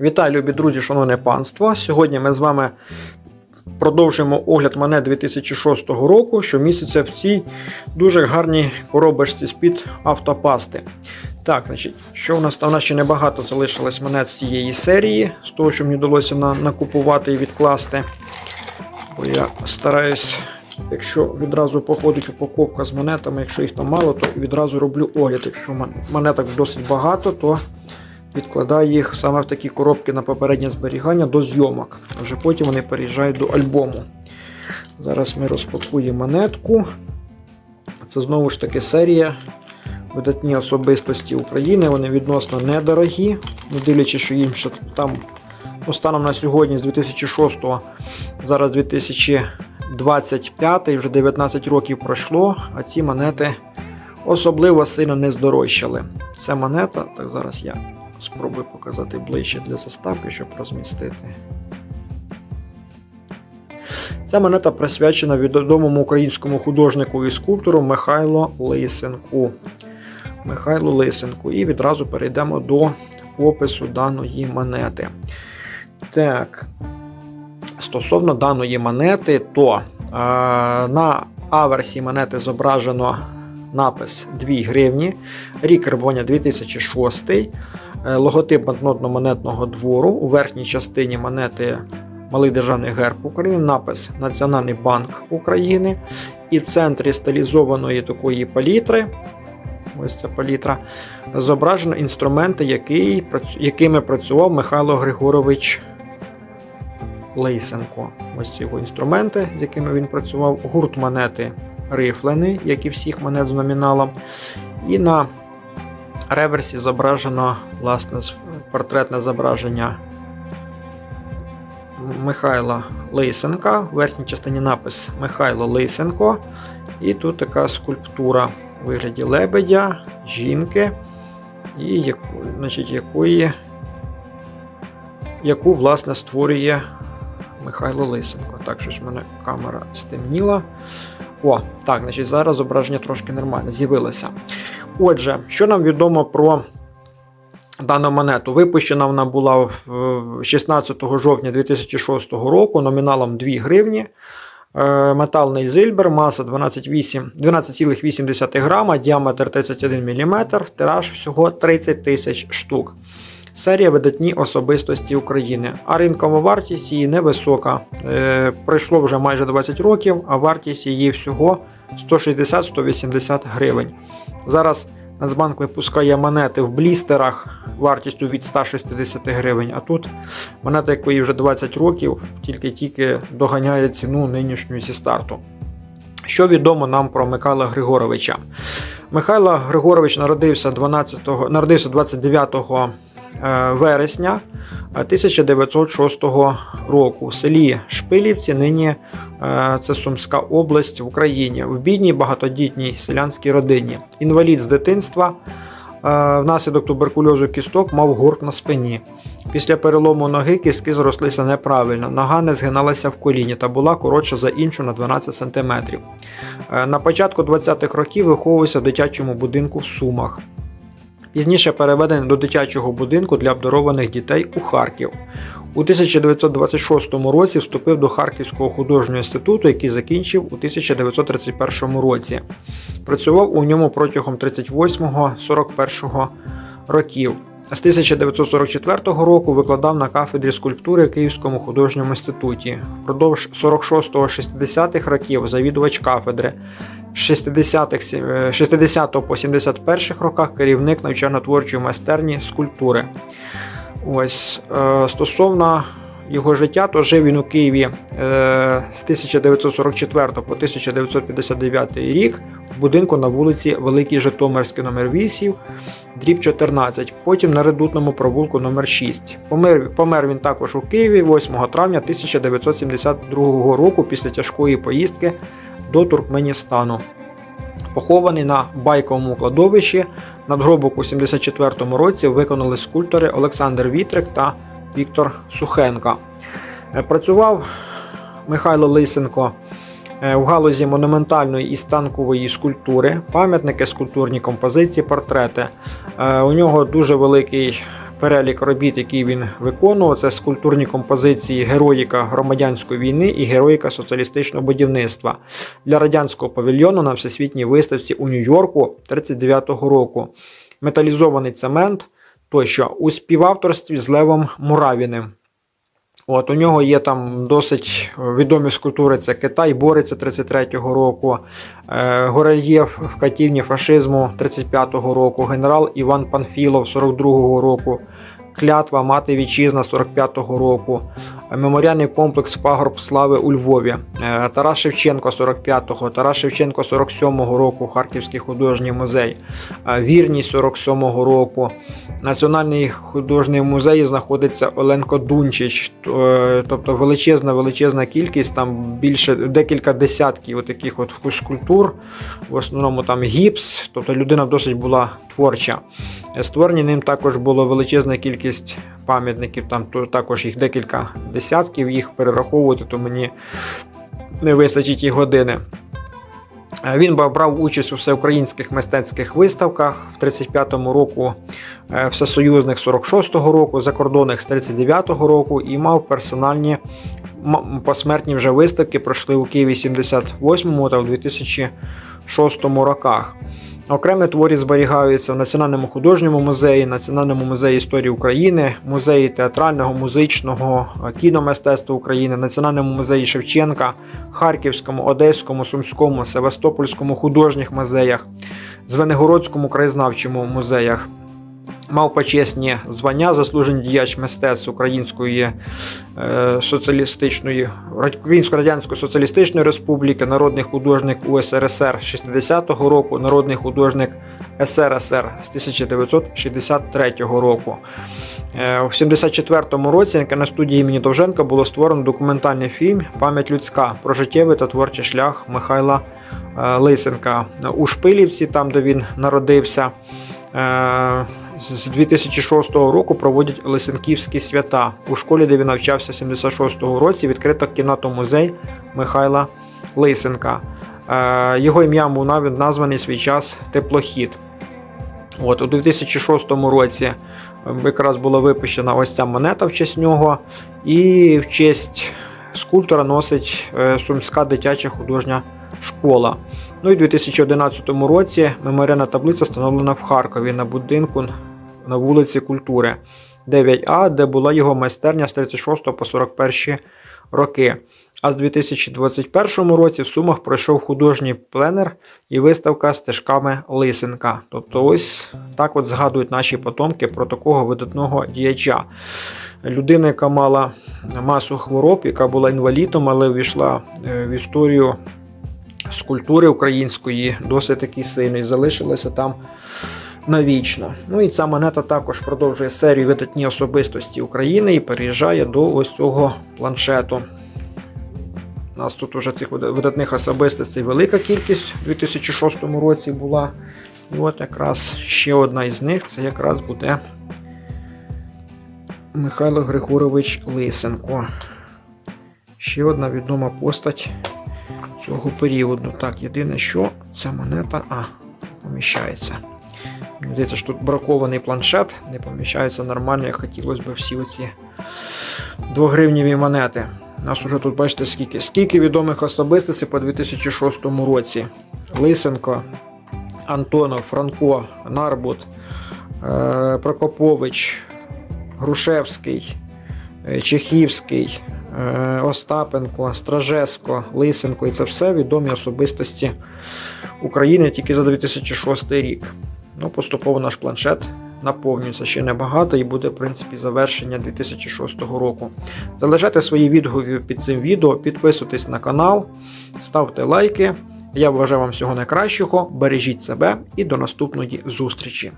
Вітаю, любі друзі, шановне панство. Сьогодні ми з вами продовжуємо огляд монет 2006 року, що міститься в цій дуже гарній коробочці з-під автопасти. Так, значить, що у нас там? У нас ще небагато залишилось монет з цієї серії, з того, що мені вдалося на- накупувати і відкласти. Бо я стараюсь, якщо відразу походить упаковка з монетами, якщо їх там мало, то відразу роблю огляд. Якщо монеток досить багато, то відкладаю їх саме в такі коробки на попереднє зберігання до зйомок. А вже потім вони переїжджають до альбому. Зараз ми розпакуємо монетку. Це знову ж таки серія. Видатні особистості України, вони відносно недорогі, не дивлячись, що їм ще там ну, станом на сьогодні з 2006 зараз 2025, вже 19 років пройшло, а ці монети особливо сильно не здорожчали. Це монета, так зараз я спробую показати ближче для заставки, щоб розмістити. Ця монета присвячена відомому українському художнику і скульптору Михайло Лисенку. Михайло Лисенку. І відразу перейдемо до опису даної монети. Так, стосовно даної монети, то е, на аверсі монети зображено напис 2 гривні, рік карбоня 2006, е, логотип банкнотно-монетного двору. У верхній частині монети Малий державний герб України, напис Національний банк України. І в центрі стилізованої такої палітри, ось ця палітра, зображено інструменти, який, якими працював Михайло Григорович Лисенко. Ось ці його інструменти, з якими він працював. Гурт монети рифлений, як і всіх монет з номіналом. І на реверсі зображено власне портретне зображення Михайла Лисенка. В верхній частині напис Михайло Лисенко. І тут така скульптура у вигляді лебедя, жінки, і яку, значить, якої, яку власне створює Михайло Лисенко. Так, щось в мене камера стемніла. О, так, значить, зараз зображення трошки нормально з'явилося. Отже, що нам відомо про дану монету? Випущена вона була е, 16 жовтня 2006 року номіналом 2 гривні. Е, Металний зильбер, маса 12,8 12,8 грама, діаметр 31 мм, тираж всього 30 тисяч штук. Серія видатні особистості України, а ринкова вартість її невисока. Е, пройшло вже майже 20 років, а вартість її всього 160-180 гривень. Зараз Нацбанк випускає монети в блістерах вартістю від 160 гривень, а тут монета, якої вже 20 років, тільки-тільки доганяє ціну нинішньої зі старту. Що відомо нам про Михайла Григоровича? Михайло Григорович народився 12, народився 29 е, вересня 1906 року в селі Шпилівці, нині е, це Сумська область в Україні, в бідній багатодітній селянській родині. Інвалід з дитинства. е, Внаслідок туберкульозу кісток мав гурт на спині. Після перелому ноги кістки зрослися неправильно, нога не згиналася в коліні та була коротша за іншу на 12 см. На початку 20-х років виховувався в дитячому будинку в Сумах. Пізніше переведений до дитячого будинку для обдарованих дітей у Харків. У 1926 році вступив до Харківського художнього інституту, який закінчив у 1931 році. Працював у ньому протягом 38-41 років. З 1944 року викладав на кафедрі скульптури в Київському художньому інституті. Впродовж 46-60-х років завідувач кафедри. З 60-х, е, 60 по 71 роках керівник навчально-творчої майстерні скульптури. Ось е, стосовно його життя, то жив він у Києві е, з 1944 по 1959 рік в будинку на вулиці Великий Житомирський номер 8, дріб 14, потім на редутному провулку номер 6. Помер, помер він також у Києві 8 травня 1972 року після тяжкої поїздки до Туркменістану. Похований на байковому кладовищі надгробок у 74-му році виконали скульптори Олександр Вітрик та Віктор Сухенко. Е, Працював Михайло Лисенко е, в галузі монументальної і станкової скульптури, пам'ятники, скульптурні композиції, портрети. Е, У нього дуже великий перелік робіт, які він виконував. Це скульптурні композиції Героїка громадянської війни і Героїка соціалістичного будівництва для радянського павільйону на всесвітній виставці у Нью-Йорку 39-го року. Металізований цемент тощо у співавторстві з Левом Муравіним. От, у нього є там досить відомі скульптури: це Китай бореться 33-го року, е, Горельєв в катівні фашизму 35-го року, генерал Іван Панфілов 42-го року, клятва Мати Вітчизна 45-го року, е, меморіальний комплекс Пагорб Слави у Львові, е, Тарас Шевченко 45-го, Тарас Шевченко 47-го року, Харківський художній музей, е, Вірність 47-го року. Національний художній музей знаходиться Оленко Дунчич, тобто величезна величезна кількість, там більше декілька десятків таких от скульптур. В основному там гіпс, тобто людина досить була творча. Створені ним також було величезна кількість пам'ятників, там також їх декілька десятків, їх перераховувати, то мені не вистачить і години. Е, Він брав участь у всеукраїнських мистецьких виставках в 35-му року, е, всесоюзних 46-го року, закордонних з 39-го року і мав персональні посмертні вже виставки, пройшли у Києві 78-му та у 2006 роках. Окремі творі зберігаються в Національному художньому музеї, Національному музеї історії України, музеї театрального, музичного, е, кіномистецтва України, Національному музеї Шевченка, Харківському, Одеському, Сумському, Севастопольському художніх музеях, Звенигородському краєзнавчому музеях. Мав почесні звання заслужений діяч мистецтв Української е, соціалістичної Українсько-Радянської Соціалістичної Республіки, народний художник УСРСР 60-го року, народний художник СРСР з 1963 року. Е, У 74-му році на студії імені Довженка було створено документальний фільм Пам'ять людська про життєвий та творчий шлях Михайла е, Лисенка у Шпилівці, там де він народився. Е, З 2006 року проводять Лисенківські свята. У школі, де він навчався в 76-го році, відкрито кімнату-музей Михайла Лисенка. Е, Його ім'ям був названий свій час Теплохід. От, у 2006 році е, якраз була випущена ось ця монета в честь нього, і в честь скульптора носить е, Сумська дитяча художня школа. Ну і у 2011 році меморіальна таблиця встановлена в Харкові на будинку на вулиці Культури 9А, де була його майстерня з 36 по 41 роки. А з 2021 році в Сумах пройшов художній пленер і виставка стежками Лисенка. Тобто, ось так от згадують наші потомки про такого видатного діяча. Людина, яка мала масу хвороб, яка була інвалідом, але ввійшла е, в історію скульптури української досить таки сильної, залишилася там навічно. Ну і ця монета також продовжує серію видатні особистості України і переїжджає до ось цього планшету. У нас тут уже цих видатних особистостей велика кількість у 2006 році була. І от якраз ще одна із них це якраз буде Михайло Григорович Лисенко. Ще одна відома постать цього періоду. Так, єдине, що ця монета а, поміщається. Мені здається, тут бракований планшет, не поміщається нормально, як хотілося б всі оці двогривневі монети. У нас уже тут бачите скільки. Скільки відомих особистостей по 2006 році. Лисенко, Антонов, Франко, Нарбут, е, Прокопович, Грушевський, е, Чехівський, Остапенко, Стражеско, Лисенко. І це все відомі особистості України тільки за 2006 рік. Ну, поступово наш планшет наповнюється ще небагато і буде, в принципі, завершення 2006 року. Залишайте свої відгуки під цим відео, підписуйтесь на канал, ставте лайки. Я бажаю вам всього найкращого, бережіть себе і до наступної зустрічі!